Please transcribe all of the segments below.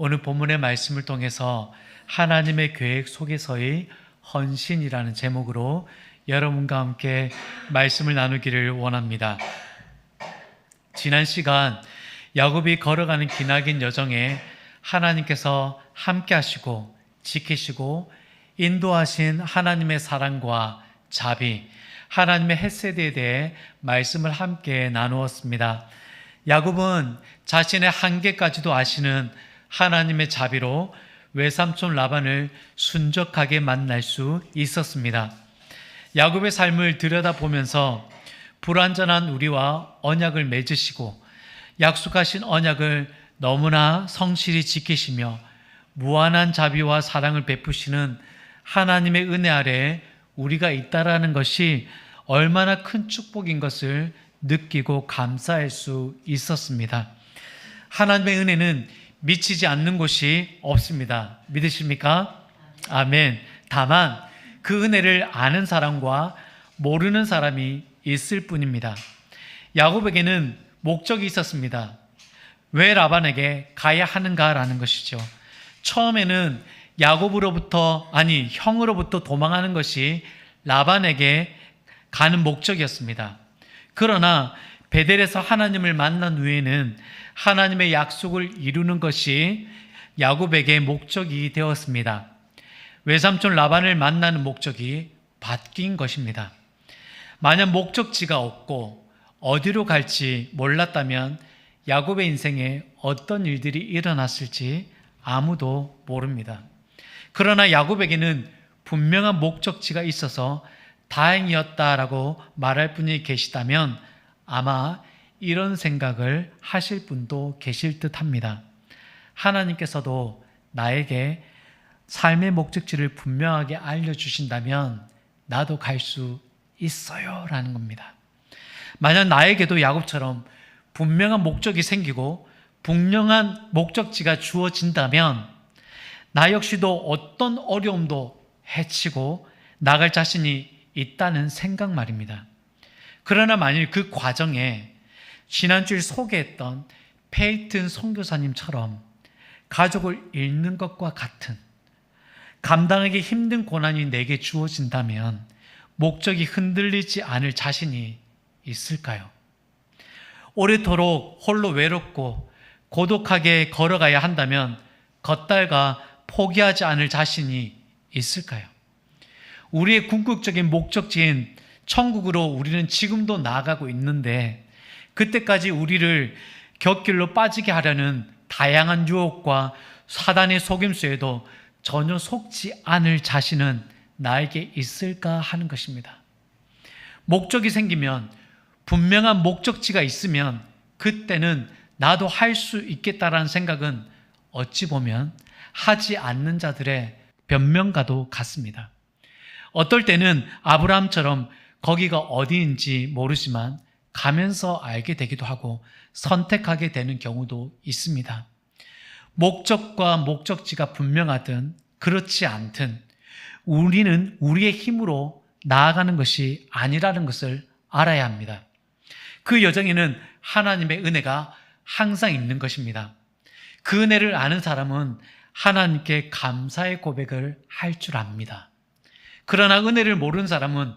오늘 본문의 말씀을 통해서 하나님의 계획 속에서의 헌신이라는 제목으로 여러분과 함께 말씀을 나누기를 원합니다. 지난 시간 야곱이 걸어가는 기나긴 여정에 하나님께서 함께 하시고 지키시고 인도하신 하나님의 사랑과 자비, 하나님의 햇세대에 대해 말씀을 함께 나누었습니다. 야곱은 자신의 한계까지도 아시는 하나님의 자비로 외삼촌 라반을 순적하게 만날 수 있었습니다. 야곱의 삶을 들여다보면서 불완전한 우리와 언약을 맺으시고 약속하신 언약을 너무나 성실히 지키시며 무한한 자비와 사랑을 베푸시는 하나님의 은혜 아래 우리가 있다라는 것이 얼마나 큰 축복인 것을 느끼고 감사할 수 있었습니다. 하나님의 은혜는 미치지 않는 곳이 없습니다. 믿으십니까? 아멘. 다만 그 은혜를 아는 사람과 모르는 사람이 있을 뿐입니다. 야곱에게는 목적이 있었습니다. 왜 라반에게 가야 하는가라는 것이죠. 처음에는 야곱으로부터 아니 형으로부터 도망하는 것이 라반에게 가는 목적이었습니다. 그러나 베델에서 하나님을 만난 후에는 하나님의 약속을 이루는 것이 야곱에게 목적이 되었습니다. 외삼촌 라반을 만나는 목적이 바뀐 것입니다. 만약 목적지가 없고 어디로 갈지 몰랐다면 야곱의 인생에 어떤 일들이 일어났을지 아무도 모릅니다. 그러나 야곱에게는 분명한 목적지가 있어서 다행이었다라고 말할 분이 계시다면 아마 이런 생각을 하실 분도 계실 듯 합니다. 하나님께서도 나에게 삶의 목적지를 분명하게 알려주신다면 나도 갈 수 있어요. 라는 겁니다. 만약 나에게도 야곱처럼 분명한 목적이 생기고 분명한 목적지가 주어진다면 나 역시도 어떤 어려움도 해치고 나갈 자신이 있다는 생각 말입니다. 그러나 만일 그 과정에 지난주에 소개했던 페이튼 선교사님처럼 가족을 잃는 것과 같은 감당하기 힘든 고난이 내게 주어진다면 목적이 흔들리지 않을 자신이 있을까요? 오래도록 홀로 외롭고 고독하게 걸어가야 한다면 걷다가 포기하지 않을 자신이 있을까요? 우리의 궁극적인 목적지인 천국으로 우리는 지금도 나아가고 있는데 그때까지 우리를 곁길로 빠지게 하려는 다양한 유혹과 사단의 속임수에도 전혀 속지 않을 자신은 나에게 있을까 하는 것입니다. 목적이 생기면 분명한 목적지가 있으면 그때는 나도 할 수 있겠다라는 생각은 어찌 보면 하지 않는 자들의 변명과도 같습니다. 어떨 때는 아브라함처럼 거기가 어디인지 모르지만 가면서 알게 되기도 하고 선택하게 되는 경우도 있습니다. 목적과 목적지가 분명하든 그렇지 않든 우리는 우리의 힘으로 나아가는 것이 아니라는 것을 알아야 합니다. 그 여정에는 하나님의 은혜가 항상 있는 것입니다. 그 은혜를 아는 사람은 하나님께 감사의 고백을 할 줄 압니다. 그러나 은혜를 모르는 사람은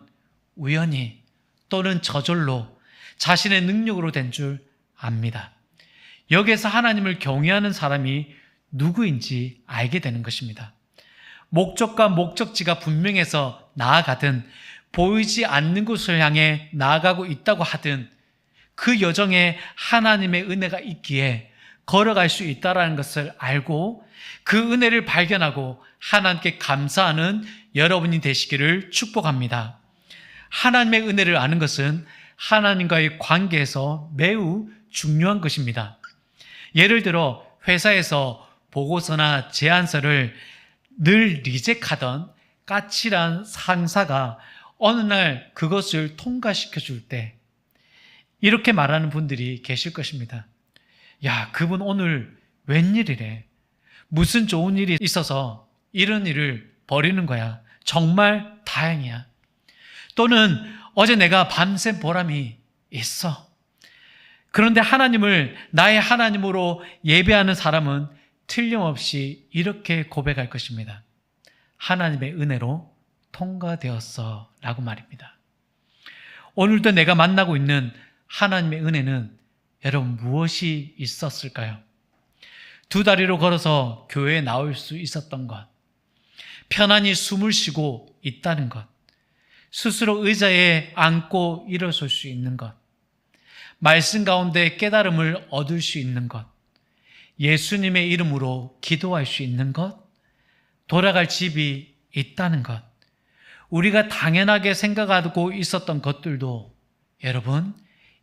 우연히 또는 저절로 자신의 능력으로 된 줄 압니다. 여기에서 하나님을 경외하는 사람이 누구인지 알게 되는 것입니다. 목적과 목적지가 분명해서 나아가든 보이지 않는 곳을 향해 나아가고 있다고 하든 그 여정에 하나님의 은혜가 있기에 걸어갈 수 있다라는 것을 알고 그 은혜를 발견하고 하나님께 감사하는 여러분이 되시기를 축복합니다. 하나님의 은혜를 아는 것은 하나님과의 관계에서 매우 중요한 것입니다. 예를 들어 회사에서 보고서나 제안서를 늘 리젝하던 까칠한 상사가 어느 날 그것을 통과시켜 줄 때 이렇게 말하는 분들이 계실 것입니다. 야, 그분 오늘 웬일이래? 무슨 좋은 일이 있어서 이런 일을 벌이는 거야. 정말 다행이야. 또는 어제 내가 밤샘 보람이 있어. 그런데 하나님을 나의 하나님으로 예배하는 사람은 틀림없이 이렇게 고백할 것입니다. 하나님의 은혜로 통과되었어. 라고 말입니다. 오늘도 내가 만나고 있는 하나님의 은혜는 여러분 무엇이 있었을까요? 두 다리로 걸어서 교회에 나올 수 있었던 것, 편안히 숨을 쉬고 있다는 것, 스스로 의자에 앉고 일어설 수 있는 것, 말씀 가운데 깨달음을 얻을 수 있는 것, 예수님의 이름으로 기도할 수 있는 것, 돌아갈 집이 있다는 것, 우리가 당연하게 생각하고 있었던 것들도 여러분,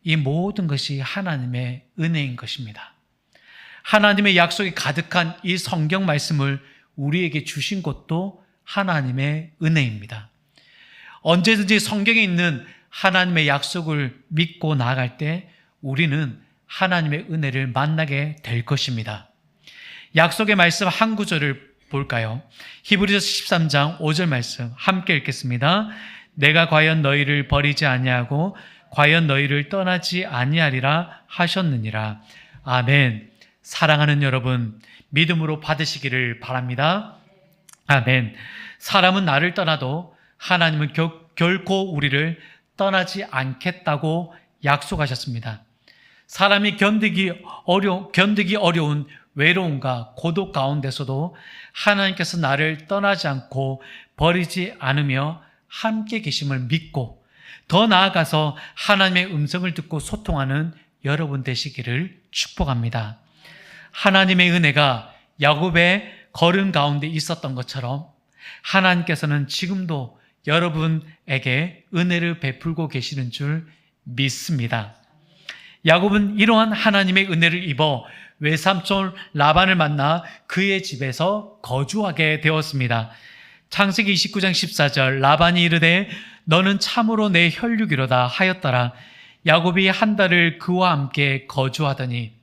이 모든 것이 하나님의 은혜인 것입니다. 하나님의 약속이 가득한 이 성경 말씀을 우리에게 주신 것도 하나님의 은혜입니다. 언제든지 성경에 있는 하나님의 약속을 믿고 나아갈 때 우리는 하나님의 은혜를 만나게 될 것입니다. 약속의 말씀 한 구절을 볼까요? 히브리서 13장 5절 말씀 함께 읽겠습니다. 내가 과연 너희를 버리지 아니하고 과연 너희를 떠나지 아니하리라 하셨느니라. 아멘. 사랑하는 여러분, 믿음으로 받으시기를 바랍니다. 아멘. 사람은 나를 떠나도 하나님은 겨, 결코 우리를 떠나지 않겠다고 약속하셨습니다. 사람이 견디기 어려 견디기 어려운 외로움과 고독 가운데서도 하나님께서 나를 떠나지 않고 버리지 않으며 함께 계심을 믿고 더 나아가서 하나님의 음성을 듣고 소통하는 여러분 되시기를 축복합니다. 하나님의 은혜가 야곱의 걸음 가운데 있었던 것처럼 하나님께서는 지금도 여러분에게 은혜를 베풀고 계시는 줄 믿습니다. 야곱은 이러한 하나님의 은혜를 입어 외삼촌 라반을 만나 그의 집에서 거주하게 되었습니다. 창세기 29장 14절 라반이 이르되 너는 참으로 내 혈육이로다 하였더라. 야곱이 한 달을 그와 함께 거주하더니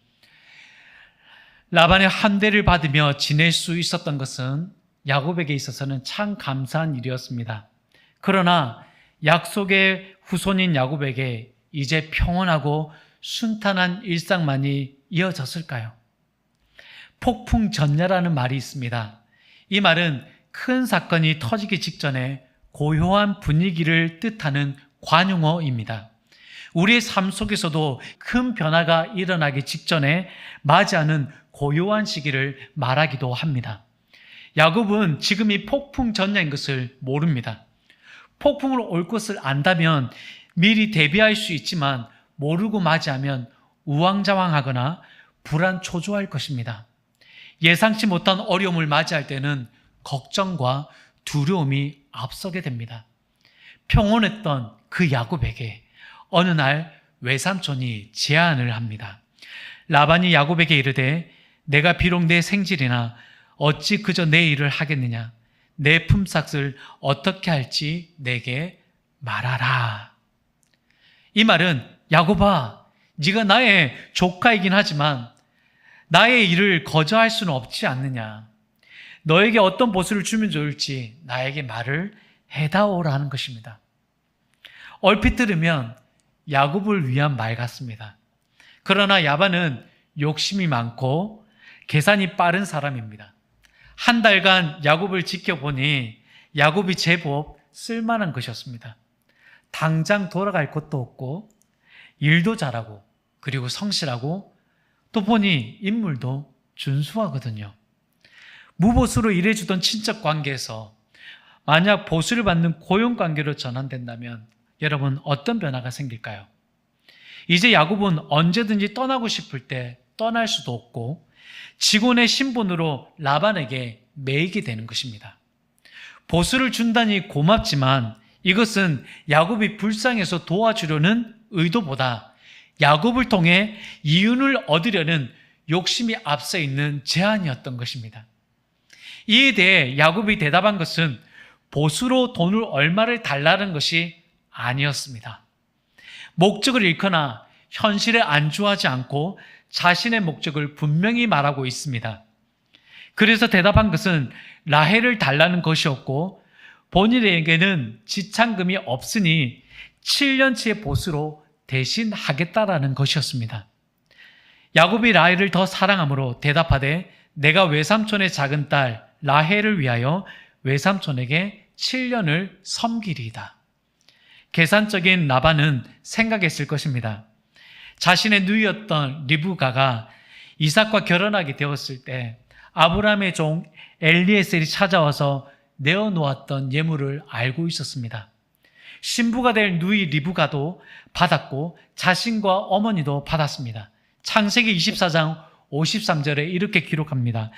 라반의 한 대를 받으며 지낼 수 있었던 것은 야곱에게 있어서는 참 감사한 일이었습니다. 그러나 약속의 후손인 야곱에게 이제 평온하고 순탄한 일상만이 이어졌을까요? 폭풍 전야라는 말이 있습니다. 이 말은 큰 사건이 터지기 직전에 고요한 분위기를 뜻하는 관용어입니다. 우리의 삶 속에서도 큰 변화가 일어나기 직전에 맞이하는 고요한 시기를 말하기도 합니다. 야곱은 지금 이 폭풍 전야인 것을 모릅니다. 폭풍으로 올 것을 안다면 미리 대비할 수 있지만 모르고 맞이하면 우왕좌왕하거나 불안 초조할 것입니다. 예상치 못한 어려움을 맞이할 때는 걱정과 두려움이 앞서게 됩니다. 평온했던 그 야곱에게 어느 날 외삼촌이 제안을 합니다. 라반이 야곱에게 이르되 내가 비록 내 생질이나 어찌 그저 내 일을 하겠느냐 내 품삯을 어떻게 할지 내게 말하라. 이 말은 야곱아 네가 나의 조카이긴 하지만 나의 일을 거저할 수는 없지 않느냐. 너에게 어떤 보수를 주면 좋을지 나에게 말을 해다오라는 것입니다. 얼핏 들으면 야곱을 위한 말 같습니다. 그러나 야반은 욕심이 많고 계산이 빠른 사람입니다. 한 달간 야곱을 지켜보니 야곱이 제법 쓸만한 것이었습니다. 당장 돌아갈 곳도 없고 일도 잘하고 그리고 성실하고 또 보니 인물도 준수하거든요. 무보수로 일해주던 친척 관계에서 만약 보수를 받는 고용 관계로 전환된다면 여러분 어떤 변화가 생길까요? 이제 야곱은 언제든지 떠나고 싶을 때 떠날 수도 없고 직원의 신분으로 라반에게 매이게 되는 것입니다. 보수를 준다니 고맙지만 이것은 야곱이 불쌍해서 도와주려는 의도보다 야곱을 통해 이윤을 얻으려는 욕심이 앞서 있는 제안이었던 것입니다. 이에 대해 야곱이 대답한 것은 보수로 돈을 얼마를 달라는 것이 아니었습니다. 목적을 잃거나 현실에 안주하지 않고 자신의 목적을 분명히 말하고 있습니다. 그래서 대답한 것은 라헬을 달라는 것이었고 본인에게는 지참금이 없으니 7년치의 보수로 대신하겠다라는 것이었습니다. 야곱이 라헬을 더 사랑함으로 대답하되 내가 외삼촌의 작은 딸 라헬을 위하여 외삼촌에게 7년을 섬기리이다. 계산적인 라반은 생각했을 것입니다. 자신의 누이였던 리브가가 이삭과 결혼하게 되었을 때 아브라함의 종 엘리에셀이 찾아와서 내어 놓았던 예물을 알고 있었습니다. 신부가 될 누이 리브가도 받았고 자신과 어머니도 받았습니다. 창세기 24장 53절에 이렇게 기록합니다.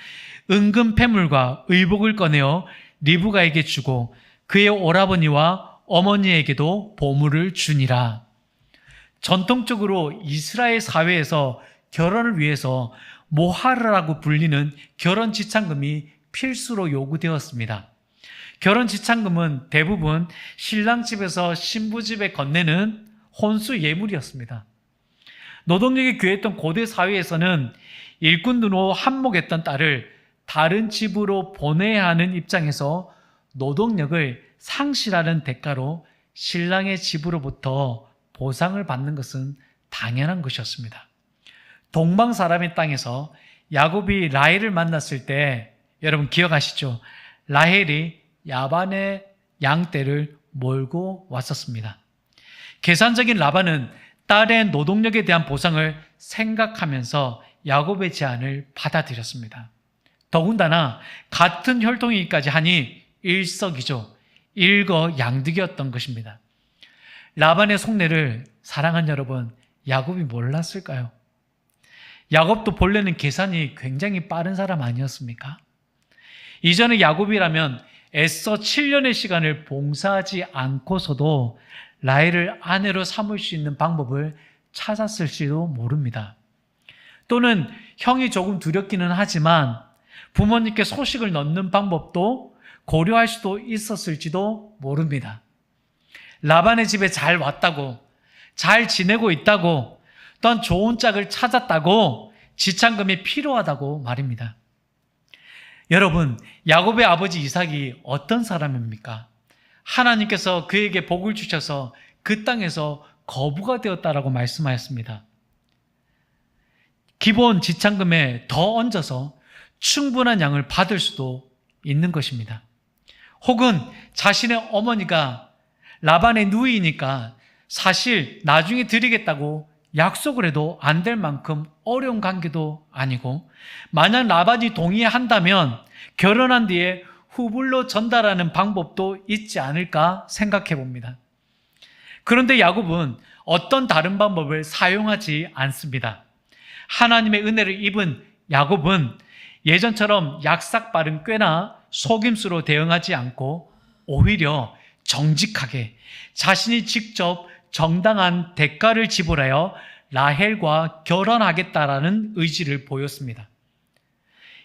은금 패물과 의복을 꺼내어 리브가에게 주고 그의 오라버니와 어머니에게도 보물을 주니라. 전통적으로 이스라엘 사회에서 결혼을 위해서 모하르라고 불리는 결혼 지참금이 필수로 요구되었습니다. 결혼 지참금은 대부분 신랑 집에서 신부 집에 건네는 혼수 예물이었습니다. 노동력이 귀했던 고대 사회에서는 일꾼으로 한몫했던 딸을 다른 집으로 보내야 하는 입장에서 노동력을 상실하는 대가로 신랑의 집으로부터 보상을 받는 것은 당연한 것이었습니다. 동방 사람의 땅에서 야곱이 라헬을 만났을 때 여러분 기억하시죠? 라헬이 야반의 양떼를 몰고 왔었습니다. 계산적인 라반은 딸의 노동력에 대한 보상을 생각하면서 야곱의 제안을 받아들였습니다. 더군다나 같은 혈통이기까지 하니 일석이조, 일거 양득이었던 것입니다. 라반의 속내를 사랑한 여러분, 야곱이 몰랐을까요? 야곱도 본래는 계산이 굉장히 빠른 사람 아니었습니까? 이전에 야곱이라면 애써 7년의 시간을 봉사하지 않고서도 라헬을 아내로 삼을 수 있는 방법을 찾았을지도 모릅니다. 또는 형이 조금 두렵기는 하지만 부모님께 소식을 넣는 방법도 고려할 수도 있었을지도 모릅니다. 라반의 집에 잘 왔다고, 잘 지내고 있다고, 또한 좋은 짝을 찾았다고, 지참금이 필요하다고 말입니다. 여러분, 야곱의 아버지 이삭이 어떤 사람입니까? 하나님께서 그에게 복을 주셔서 그 땅에서 거부가 되었다라고 말씀하였습니다. 기본 지참금에 더 얹어서 충분한 양을 받을 수도 있는 것입니다. 혹은 자신의 어머니가 라반의 누이니까 사실 나중에 드리겠다고 약속을 해도 안 될 만큼 어려운 관계도 아니고 만약 라반이 동의한다면 결혼한 뒤에 후불로 전달하는 방법도 있지 않을까 생각해 봅니다. 그런데 야곱은 어떤 다른 방법을 사용하지 않습니다. 하나님의 은혜를 입은 야곱은 예전처럼 약삭 빠른 꾀나 속임수로 대응하지 않고 오히려 정직하게 자신이 직접 정당한 대가를 지불하여 라헬과 결혼하겠다라는 의지를 보였습니다.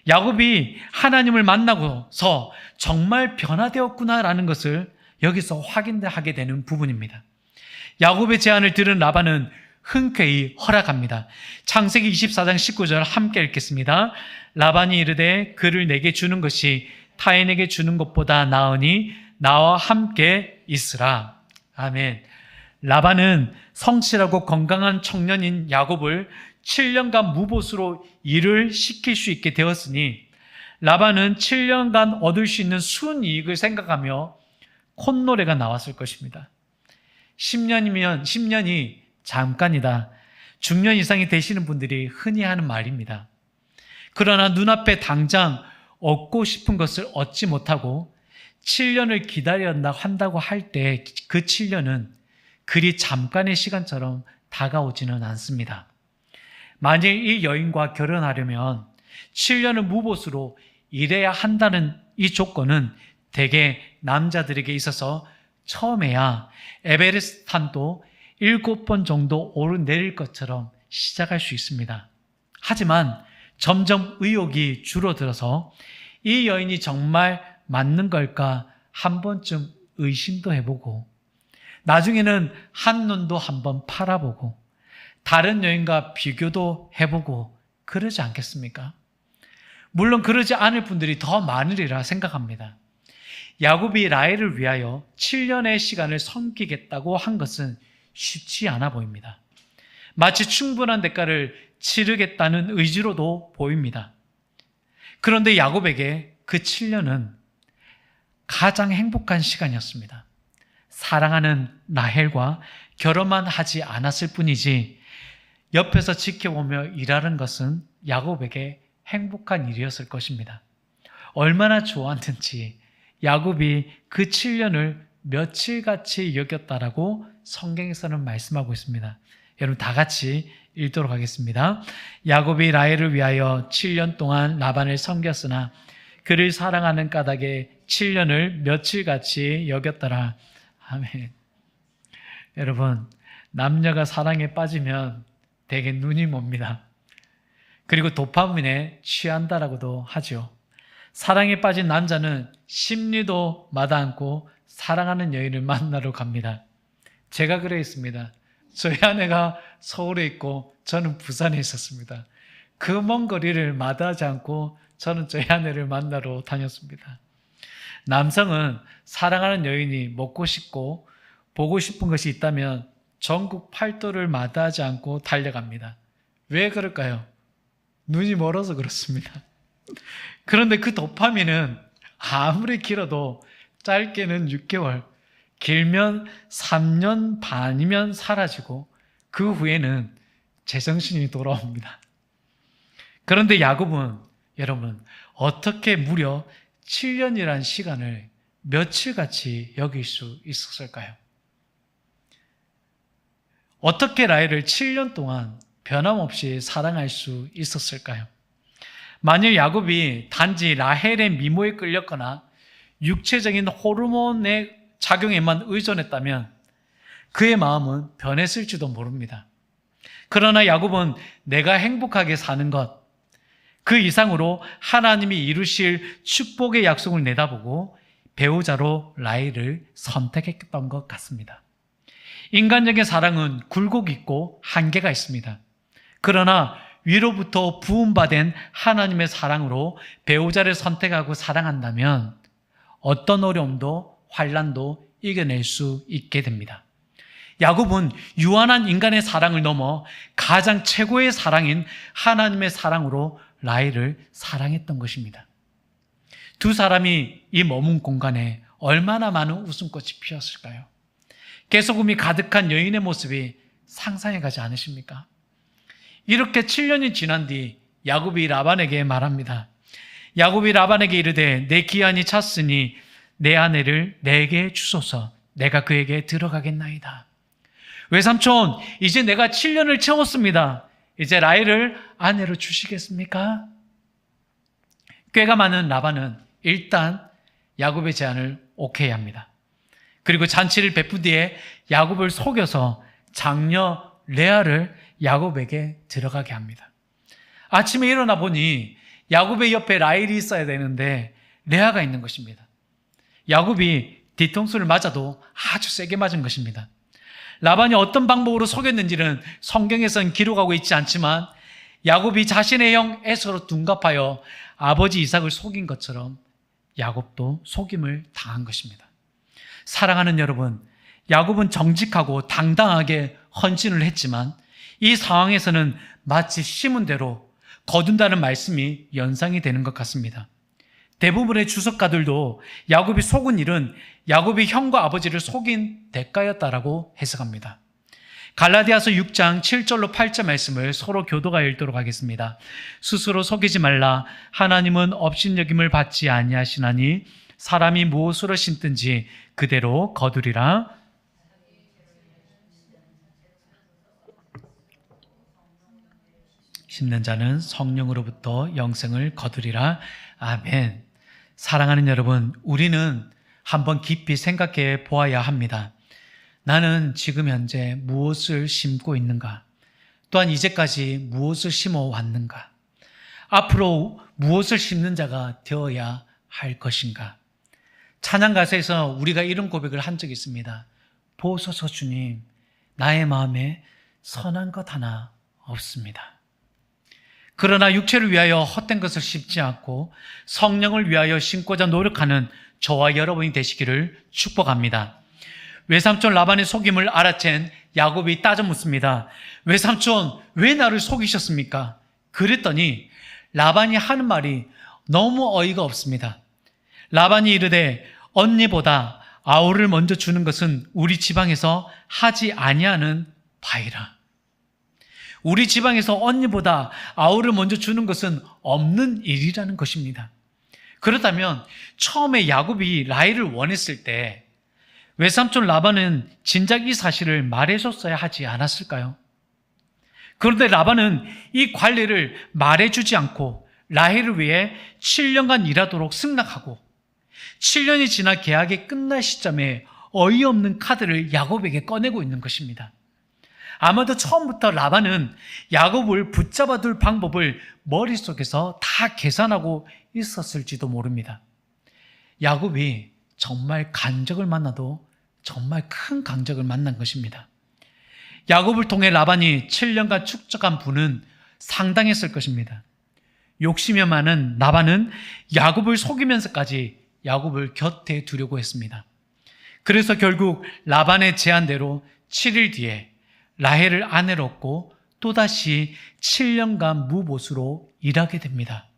야곱이 하나님을 만나고서 정말 변화되었구나라는 것을 여기서 확인하게 되는 부분입니다. 야곱의 제안을 들은 라반은 흔쾌히 허락합니다. 창세기 24장 19절 함께 읽겠습니다. 라반이 이르되 그를 내게 주는 것이 타인에게 주는 것보다 나으니 나와 함께 있으라. 아멘. 라반은 성실하고 건강한 청년인 야곱을 7년간 무보수로 일을 시킬 수 있게 되었으니 라반은 7년간 얻을 수 있는 순이익을 생각하며 콧노래가 나왔을 것입니다. 10년이면 10년이 잠깐이다. 중년 이상이 되시는 분들이 흔히 하는 말입니다. 그러나 눈앞에 당장 얻고 싶은 것을 얻지 못하고 7년을 기다렸나 한다고 할 때 그 7년은 그리 잠깐의 시간처럼 다가오지는 않습니다. 만약 이 여인과 결혼하려면 7년을 무보수로 일해야 한다는 이 조건은 대개 남자들에게 있어서 처음에야 에베레스탄도 일곱 번 정도 오르내릴 것처럼 시작할 수 있습니다. 하지만 점점 의욕이 줄어들어서 이 여인이 정말 맞는 걸까 한 번쯤 의심도 해보고 나중에는 한눈도 한번 팔아보고 다른 여인과 비교도 해보고 그러지 않겠습니까? 물론 그러지 않을 분들이 더 많으리라 생각합니다. 야곱이 라헬을 위하여 7년의 시간을 섬기겠다고 한 것은 쉽지 않아 보입니다. 마치 충분한 대가를 치르겠다는 의지로도 보입니다. 그런데 야곱에게 그 7년은 가장 행복한 시간이었습니다. 사랑하는 라헬과 결혼만 하지 않았을 뿐이지 옆에서 지켜보며 일하는 것은 야곱에게 행복한 일이었을 것입니다. 얼마나 좋았는지 야곱이 그 7년을 며칠같이 여겼다라고 성경에서는 말씀하고 있습니다. 여러분 다 같이 읽도록 하겠습니다. 야곱이 라헬을 위하여 7년 동안 라반을 섬겼으나 그를 사랑하는 까닭에 7년을 며칠같이 여겼더라. 아멘. 여러분, 남녀가 사랑에 빠지면 대개 눈이 멉니다. 그리고 도파민에 취한다라고도 하죠. 사랑에 빠진 남자는 심리도 마다않고 사랑하는 여인을 만나러 갑니다. 제가 그래 있습니다. 저희 아내가 서울에 있고 저는 부산에 있었습니다. 그 먼 거리를 마다하지 않고 저는 저희 아내를 만나러 다녔습니다. 남성은 사랑하는 여인이 먹고 싶고 보고 싶은 것이 있다면 전국 팔도를 마다하지 않고 달려갑니다. 왜 그럴까요? 눈이 멀어서 그렇습니다. 그런데 그 도파민은 아무리 길어도 짧게는 6개월, 길면 3년 반이면 사라지고 그 후에는 제정신이 돌아옵니다. 그런데 야곱은 여러분 어떻게 무려 7년이란 시간을 며칠같이 여길 수 있었을까요? 어떻게 라헬을 7년 동안 변함없이 사랑할 수 있었을까요? 만일 야곱이 단지 라헬의 미모에 끌렸거나 육체적인 호르몬의 작용에만 의존했다면 그의 마음은 변했을지도 모릅니다. 그러나 야곱은 내가 행복하게 사는 것, 그 이상으로 하나님이 이루실 축복의 약속을 내다보고 배우자로 라헬을 선택했던 것 같습니다. 인간적인 사랑은 굴곡 있고 한계가 있습니다. 그러나 위로부터 부음받은 하나님의 사랑으로 배우자를 선택하고 사랑한다면 어떤 어려움도 환란도 이겨낼 수 있게 됩니다. 야곱은 유한한 인간의 사랑을 넘어 가장 최고의 사랑인 하나님의 사랑으로 라헬을 사랑했던 것입니다. 두 사람이 이 머문 공간에 얼마나 많은 웃음꽃이 피었을까요? 개소금이 가득한 여인의 모습이 상상해 가지 않으십니까? 이렇게 7년이 지난 뒤 야곱이 라반에게 말합니다. 야곱이 라반에게 이르되 내 기한이 찼으니 내 아내를 내게 주소서 내가 그에게 들어가겠나이다. 외삼촌 이제 내가 7년을 채웠습니다. 이제 라헬을 아내로 주시겠습니까? 꾀가 많은 라반은 일단 야곱의 제안을 오케이 합니다. 그리고 잔치를 베푼 뒤에 야곱을 속여서 장녀 레아를 야곱에게 들어가게 합니다. 아침에 일어나 보니 야곱의 옆에 라헬이 있어야 되는데 레아가 있는 것입니다. 야곱이 뒤통수를 맞아도 아주 세게 맞은 것입니다. 라반이 어떤 방법으로 속였는지는 성경에선 기록하고 있지 않지만 야곱이 자신의 형 에서로 둔갑하여 아버지 이삭을 속인 것처럼 야곱도 속임을 당한 것입니다. 사랑하는 여러분, 야곱은 정직하고 당당하게 헌신을 했지만 이 상황에서는 마치 심은 대로 거둔다는 말씀이 연상이 되는 것 같습니다. 대부분의 주석가들도 야곱이 속은 일은 야곱이 형과 아버지를 속인 대가였다라고 해석합니다. 갈라디아서 6장 7절로 8절 말씀을 서로 교도가 읽도록 하겠습니다. 스스로 속이지 말라 하나님은 업신여김을 받지 아니하시나니 사람이 무엇으로 심든지 그대로 거두리라. 심는 자는 성령으로부터 영생을 거두리라. 아멘. 사랑하는 여러분, 우리는 한번 깊이 생각해 보아야 합니다. 나는 지금 현재 무엇을 심고 있는가? 또한 이제까지 무엇을 심어 왔는가? 앞으로 무엇을 심는 자가 되어야 할 것인가? 찬양 가사에서 우리가 이런 고백을 한 적이 있습니다. 보소서 주님, 나의 마음에 선한 것 하나 없습니다. 그러나 육체를 위하여 헛된 것을 심지 않고 성령을 위하여 심고자 노력하는 저와 여러분이 되시기를 축복합니다. 외삼촌 라반의 속임을 알아챈 야곱이 따져 묻습니다. 외삼촌, 왜 나를 속이셨습니까? 그랬더니 라반이 하는 말이 너무 어이가 없습니다. 라반이 이르되 언니보다 아우를 먼저 주는 것은 우리 지방에서 하지 아니하는 바이라. 우리 지방에서 언니보다 아우를 먼저 주는 것은 없는 일이라는 것입니다. 그렇다면 처음에 야곱이 라헬을 원했을 때 외삼촌 라반은 진작 이 사실을 말해줬어야 하지 않았을까요? 그런데 라반은 이 관리를 말해주지 않고 라헬을 위해 7년간 일하도록 승낙하고 7년이 지나 계약이 끝날 시점에 어이없는 카드를 야곱에게 꺼내고 있는 것입니다. 아마도 처음부터 라반은 야곱을 붙잡아 둘 방법을 머릿속에서 다 계산하고 있었을지도 모릅니다. 야곱이 정말 간적을 만나도 정말 큰 강적을 만난 것입니다. 야곱을 통해 라반이 7년간 축적한 부는 상당했을 것입니다. 욕심이 많은 라반은 야곱을 속이면서까지 야곱을 곁에 두려고 했습니다. 그래서 결국 라반의 제안대로 7일 뒤에 라헬을 아내로 얻고 또다시 7년간 무보수로 일하게 됩니다.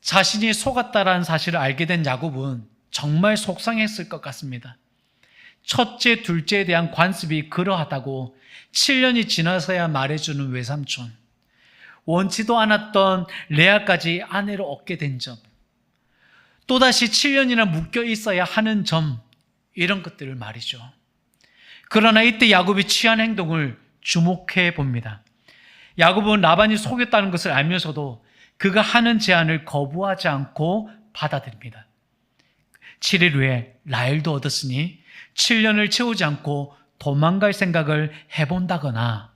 자신이 속았다라는 사실을 알게 된 야곱은 정말 속상했을 것 같습니다. 첫째, 둘째에 대한 관습이 그러하다고 7년이 지나서야 말해주는 외삼촌. 원치도 않았던 레아까지 아내로 얻게 된 점. 또다시 7년이나 묶여 있어야 하는 점. 이런 것들을 말이죠. 그러나 이때 야곱이 취한 행동을 주목해 봅니다. 야곱은 라반이 속였다는 것을 알면서도 그가 하는 제안을 거부하지 않고 받아들입니다. 7일 후에 라헬도 얻었으니 7년을 채우지 않고 도망갈 생각을 해본다거나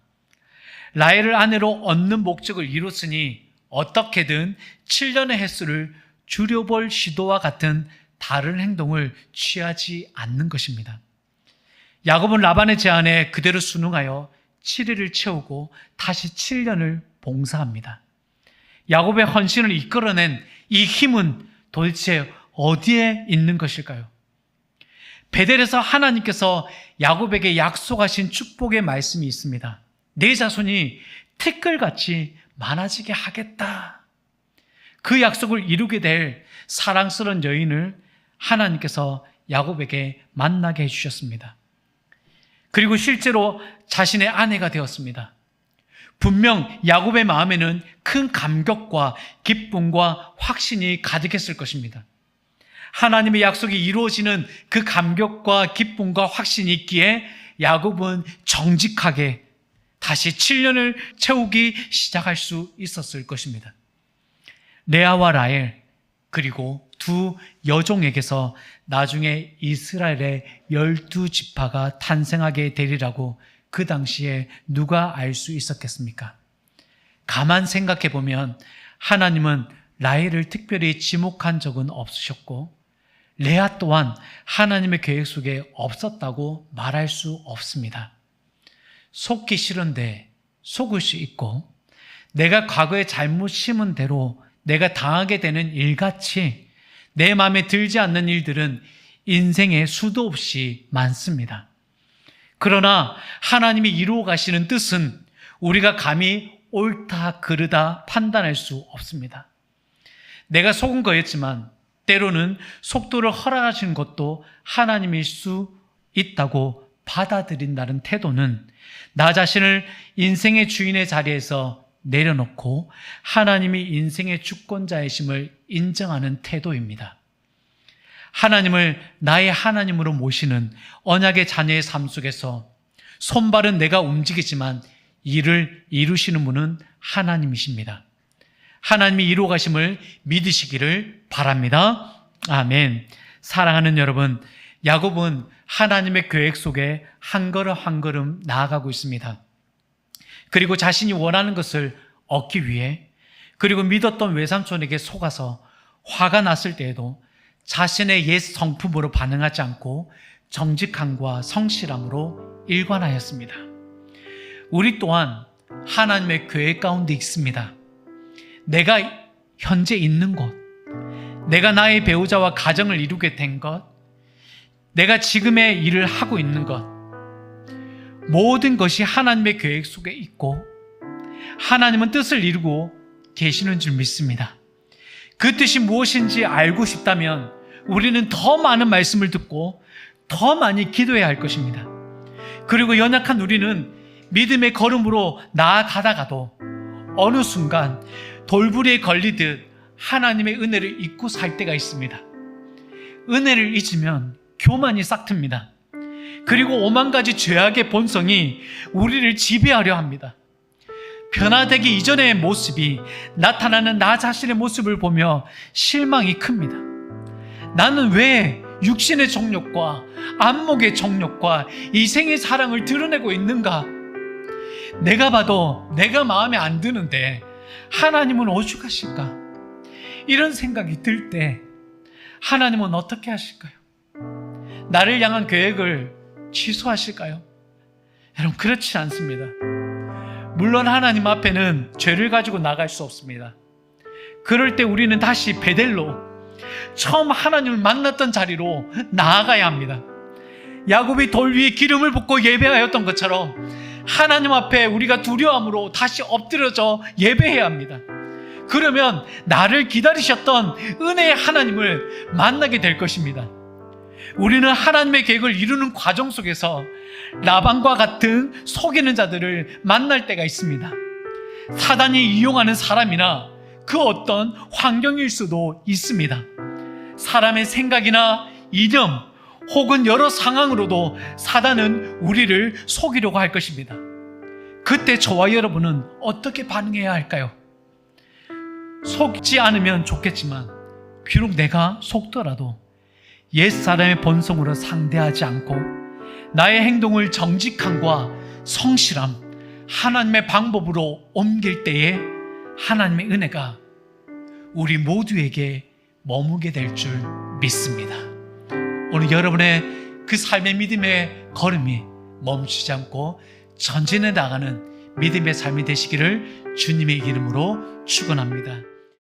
라헬을 아내로 얻는 목적을 이뤘으니 어떻게든 7년의 횟수를 줄여볼 시도와 같은 다른 행동을 취하지 않는 것입니다. 야곱은 라반의 제안에 그대로 순응하여 7일을 채우고 다시 7년을 봉사합니다. 야곱의 헌신을 이끌어낸 이 힘은 도대체 어디에 있는 것일까요? 베델에서 하나님께서 야곱에게 약속하신 축복의 말씀이 있습니다. 내 자손이 티끌같이 많아지게 하겠다. 그 약속을 이루게 될 사랑스러운 여인을 하나님께서 야곱에게 만나게 해주셨습니다. 그리고 실제로 자신의 아내가 되었습니다. 분명 야곱의 마음에는 큰 감격과 기쁨과 확신이 가득했을 것입니다. 하나님의 약속이 이루어지는 그 감격과 기쁨과 확신이 있기에 야곱은 정직하게 다시 7년을 채우기 시작할 수 있었을 것입니다. 레아와 라엘 그리고 두 여종에게서 나중에 이스라엘의 열두 지파가 탄생하게 되리라고 그 당시에 누가 알 수 있었겠습니까? 가만 생각해 보면 하나님은 라헬을 특별히 지목한 적은 없으셨고 레아 또한 하나님의 계획 속에 없었다고 말할 수 없습니다. 속기 싫은데 속을 수 있고 내가 과거에 잘못 심은 대로 내가 당하게 되는 일같이 내 마음에 들지 않는 일들은 인생에 수도 없이 많습니다. 그러나 하나님이 이루어 가시는 뜻은 우리가 감히 옳다, 그르다 판단할 수 없습니다. 내가 속은 거였지만 때로는 속도를 허락하시는 것도 하나님일 수 있다고 받아들인다는 태도는 나 자신을 인생의 주인의 자리에서 내려놓고 하나님이 인생의 주권자이심을 인정하는 태도입니다. 하나님을 나의 하나님으로 모시는 언약의 자녀의 삶 속에서 손발은 내가 움직이지만 일을 이루시는 분은 하나님이십니다. 하나님이 이루어 가심을 믿으시기를 바랍니다. 아멘. 사랑하는 여러분, 야곱은 하나님의 계획 속에 한 걸음 한 걸음 나아가고 있습니다. 그리고 자신이 원하는 것을 얻기 위해 그리고 믿었던 외삼촌에게 속아서 화가 났을 때에도 자신의 옛 성품으로 반응하지 않고 정직함과 성실함으로 일관하였습니다. 우리 또한 하나님의 계획 가운데 있습니다. 내가 현재 있는 곳, 내가 나의 배우자와 가정을 이루게 된 것, 내가 지금의 일을 하고 있는 것, 모든 것이 하나님의 계획 속에 있고, 하나님은 뜻을 이루고 계시는 줄 믿습니다. 그 뜻이 무엇인지 알고 싶다면 우리는 더 많은 말씀을 듣고 더 많이 기도해야 할 것입니다. 그리고 연약한 우리는 믿음의 걸음으로 나아가다가도 어느 순간 돌부리에 걸리듯 하나님의 은혜를 잊고 살 때가 있습니다. 은혜를 잊으면 교만이 싹틉니다. 그리고 오만 가지 죄악의 본성이 우리를 지배하려 합니다. 변화되기 이전의 모습이 나타나는 나 자신의 모습을 보며 실망이 큽니다. 나는 왜 육신의 정욕과 안목의 정욕과 이생의 사랑을 드러내고 있는가? 내가 봐도 내가 마음에 안 드는데 하나님은 오죽하실까? 이런 생각이 들 때 하나님은 어떻게 하실까요? 나를 향한 계획을 취소하실까요? 여러분, 그렇지 않습니다. 물론 하나님 앞에는 죄를 가지고 나갈 수 없습니다. 그럴 때 우리는 다시 베델로 처음 하나님을 만났던 자리로 나아가야 합니다. 야곱이 돌 위에 기름을 붓고 예배하였던 것처럼 하나님 앞에 우리가 두려움으로 다시 엎드려져 예배해야 합니다. 그러면 나를 기다리셨던 은혜의 하나님을 만나게 될 것입니다. 우리는 하나님의 계획을 이루는 과정 속에서 라반과 같은 속이는 자들을 만날 때가 있습니다. 사단이 이용하는 사람이나 그 어떤 환경일 수도 있습니다. 사람의 생각이나 이념 혹은 여러 상황으로도 사단은 우리를 속이려고 할 것입니다. 그때 저와 여러분은 어떻게 반응해야 할까요? 속지 않으면 좋겠지만 비록 내가 속더라도 옛 사람의 본성으로 상대하지 않고 나의 행동을 정직함과 성실함, 하나님의 방법으로 옮길 때에 하나님의 은혜가 우리 모두에게 머무게 될 줄 믿습니다. 오늘 여러분의 그 삶의 믿음의 걸음이 멈추지 않고 전진해 나가는 믿음의 삶이 되시기를 주님의 이름으로 축원합니다.